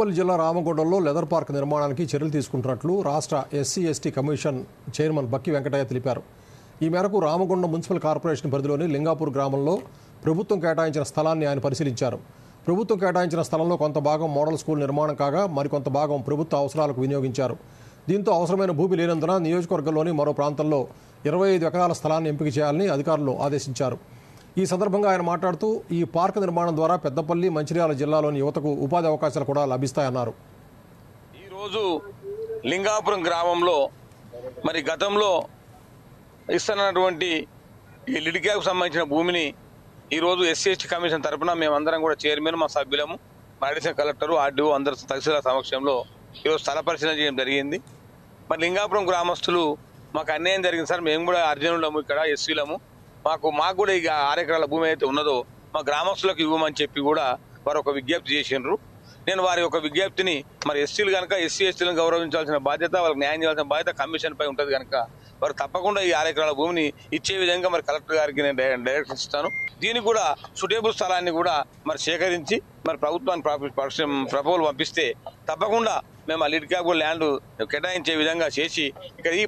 ఉప్పల్ జిల్లా రామగుండంలో leather park నిర్మాణానికి చర్యలు తీసుకుంటున్నట్లు రాష్ట్ర SC ST commission chairman Bakki Venkataiah తెలిపారు. ఈ మేరకు రామగుండం మున్సిపల్ కార్పొరేషన్ పరిధిలోని లింగాపూర్ గ్రామంలో ప్రభుత్వం కేటాయించిన స్థలాన్ని ఆయన పరిశీలించారు. ప్రభుత్వం కేటాయించిన స్థలంలో కొంత భాగం మోడల్ స్కూల్ నిర్మాణం కాగా మరికొంత భాగం ప్రభుత్వ అవసరాలకు వినియోగించారు. దీంతో అవసరమైన భూమి లేనందున నియోజకవర్గంలోని మరో ప్రాంతంలో ఇరవై ఐదు ఎకరాల స్థలాన్ని ఎంపిక చేయాలని అధికారులు ఆదేశించారు. ఈ సందర్భంగా ఆయన మాట్లాడుతూ ఈ పార్క్ నిర్మాణం ద్వారా పెద్దపల్లి మంచిర్యాల జిల్లాలోని యువతకు ఉపాధి అవకాశాలు కూడా లభిస్తాయన్నారు. ఈరోజు లింగాపురం గ్రామంలో మరి గతంలో ఇస్తున్నటువంటి ఈ లిడికాకు సంబంధించిన భూమిని ఈరోజు ఎస్సీ కమిషన్ తరఫున మేమందరం కూడా చైర్మన్ మా సభ్యులము మా అడిషనల్ కలెక్టరు ఆర్డీఓ అందరు తహసీల్దార్ సమక్షంలో ఈరోజు స్థల పరిశీలన చేయడం జరిగింది. మరి లింగాపురం గ్రామస్తులు మాకు అన్యాయం జరిగింది సార్. మేము కూడా అర్జునులము ఇక్కడ ఎస్సీలము. మాకు మాకు కూడా ఇక ఆరెకరాల ఎకరాల భూమి అయితే ఉన్నదో మా గ్రామస్తులకు ఇవ్వమని చెప్పి కూడా వారు ఒక విజ్ఞప్తి చేసిండ్రు. నేను వారి యొక్క విజ్ఞప్తిని మరి ఎస్సీలు కనుక ఎస్సీ ఎస్టీలను గౌరవించాల్సిన బాధ్యత వాళ్ళకి న్యాయం చేయాల్సిన బాధ్యత కమిషన్ పై ఉంటుంది కనుక వారు తప్పకుండా ఈ ఆరు ఎకరాల భూమిని ఇచ్చే విధంగా మరి కలెక్టర్ గారికి నేను డైరెక్ట్ డైరెక్షన్ ఇస్తాను. దీనికి కూడా సుటేబుల్ స్థలాన్ని కూడా మరి సేకరించి మరి ప్రభుత్వానికి ప్రపోజల్ పంపిస్తే తప్పకుండా మేము ఆ లిడ్ క్యాబ్ ల్యాండ్ కేటాయించే విధంగా చేసి ఇక్కడ ఈ